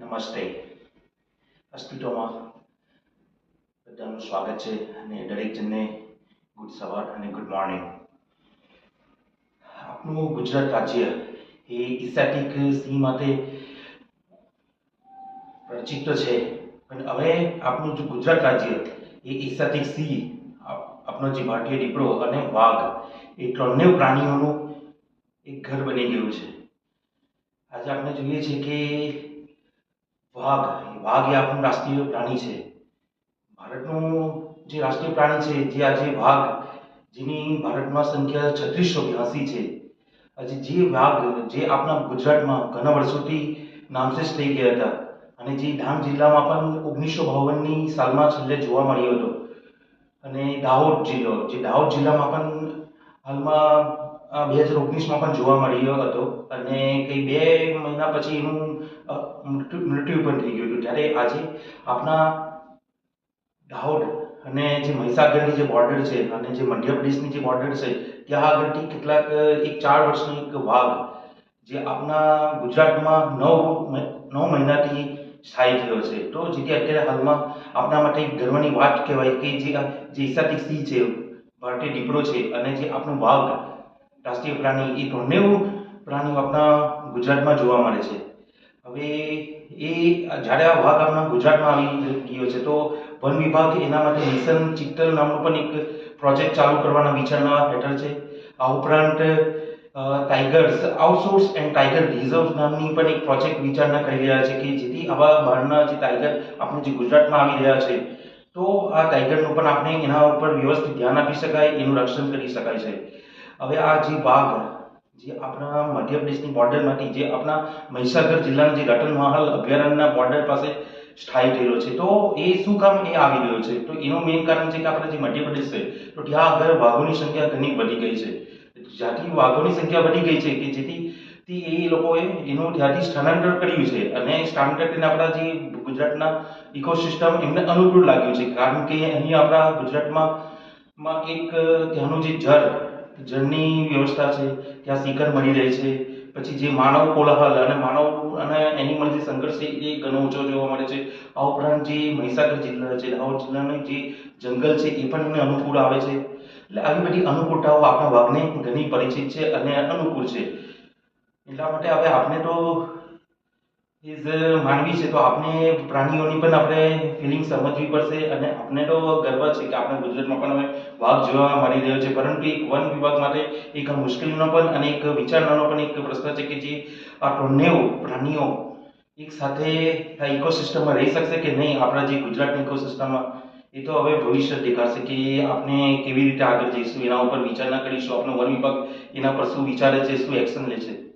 નમસ્તે. અસ્તિત્વમાં બધાનું સ્વાગત છે અને દરેક જણને ગુડ સવાર અને ગુડ મોર્નિંગ આપણું ગુજરાત રાજ્ય એ ઇસ્થેટિક સી માટે પ્રચિત છે. પણ હવે આપણું જે ગુજરાત રાજ્ય એ ઇસ્થેટિક સી આપણો જે ભારતીય દીપડો અને વાઘ, એ ત્રણેય પ્રાણીઓનું એક ઘર બની ગયું છે. આજે આપણે જોઈએ છીએ કે વાઘ વાઘ એ આપણું રાષ્ટ્રીય પ્રાણી છે. ભારતનું જે રાષ્ટ્રીય પ્રાણી છે, જે આજે વાઘ, જેની ભારતમાં સંખ્યા છત્રીસો બ્યાસી છે. આજે જે વાઘ, જે આપણા ગુજરાતમાં ઘણા વર્ષોથી નામશેષ થઈ ગયા હતા અને જે ડાંગ જિલ્લામાં પણ ઓગણીસો બાવનની સાલમાં છેલ્લે જોવા મળ્યો હતો. અને દાહોદ જિલ્લો, જે દાહોદ જિલ્લામાં પણ હાલમાં બે હજાર ઓગણીસમાં પણ જોવા મળ્યો હતો અને કંઈ બે મહિના પછી એનું મૃત્યુ પણ થઈ ગયું હતું. ત્યારે આજે આપણા દાહોદ અને જે મહીસાગરની જે બોર્ડર છે અને જે મધ્યપ્રદેશની જે બોર્ડર છે, ત્યાં આગળથી કેટલાક, એક ચાર વર્ષનો એક વાઘ જે આપણા ગુજરાતમાં નવ નવ મહિનાથી સ્થાયી થયો છે. તો જેથી અત્યારે હાલમાં આપણા માટે એક ગર્વની વાત કહેવાય કે જે જે ઇસાટિક સિંહ છે, ભારતીય દીપડો છે અને જે આપણો વાઘ રાષ્ટ્રીય પ્રાણી એ ત્રણેય પ્રાણીઓ આપણા ગુજરાતમાં જોવા મળે છે. હવે એ જ્યારે આ વાઘ આપણા ગુજરાતમાં આવી ગયો છે, તો વન વિભાગ એના માટે મિશન ચિત્તલ નામનો પણ એક પ્રોજેક્ટ ચાલુ કરવાના વિચારણા હેઠળ છે. આ ઉપરાંત tigers, outsource and tiger reserve નામની પણ એક પ્રોજેક્ટ વિચારણા કરી રહ્યા છે કે જેથી આવા બહારના જે ટાઈગર આપણે જે ગુજરાતમાં આવી રહ્યા છે, તો આ ટાઈગરનું પણ આપણે એના ઉપર વ્યવસ્થિત ધ્યાન આપી શકાય, એનું રક્ષણ કરી શકાય છે. હવે આ જે વાઘ જે આપણા મધ્યપ્રદેશની બોર્ડરમાંથી જે આપણા મહીસાગર જિલ્લાના જે રતન મહાલ અભયારણ્યના બોર્ડર પાસે સ્થાયી થયેલો છે, તો એ શું કામ એ આવી ગયો છે? તો એનું મેઇન કારણ છે કે આપણે જે મધ્યપ્રદેશ છે, તો ત્યાં આગળ વાઘોની સંખ્યા ઘણી વધી ગઈ છે. જ્યાંથી વાઘોની સંખ્યા વધી ગઈ છે કે જેથી એ લોકોએ એનું ત્યાંથી સ્થાનાંતર કર્યું છે અને સ્થાનાંતર કરીને આપણા જે ગુજરાતના ઇકોસિસ્ટમ એમને અનુકૂળ લાગ્યું છે. કારણ કે અહીં આપણા ગુજરાતમાં એક ત્યાંનું જે જળ જળની વ્યવસ્થા છે ત્યાં શિખર મળી રહે છે. પછી જે માનવ કોલાહલ અને માનવ અને એનિમલ જે સંઘર્ષ છે, એ ઘણો ઓછો જોવા મળે છે. આ ઉપરાંત જે મહીસાગર જિલ્લા છે દાહોદ જિલ્લાનું જે જંગલ છે, એ પણ એમને અનુકૂળ આવે છે. એટલે આવી બધી અનુકૂળતાઓ આપણા વાઘને ઘણી પરિચિત છે અને અનુકૂળ છે. એટલા માટે હવે આપણે તો ઇઝ માનવી છે, તો આપણે પ્રાણીઓની પણ આપણે ફિલિંગ સમજવી પડશે અને આપણે તો ગર્વ છે કે આપણે ગુજરાતમાં પણ હવે વાઘ જોવા મળી રહ્યો છે. પરંતુ એક વન વિભાગ માટે એક મુશ્કેલીનો પણ અને એક વિચારણાનો પણ એક પ્રશ્ન છે કે જે આ ત્રણેય પ્રાણીઓ એક સાથે આ ઇકોસિસ્ટમમાં રહી શકશે કે નહીં? આપણા જે ગુજરાતની ઇકોસિસ્ટમમાં એ તો હવે ભવિષ્ય દેખાશે કે આપણે કેવી રીતે આગળ જઈશું? એના ઉપર વિચારણા કરીશું. આપણો વન વિભાગ એના પર શું વિચારે છે, શું એક્શન લે છે?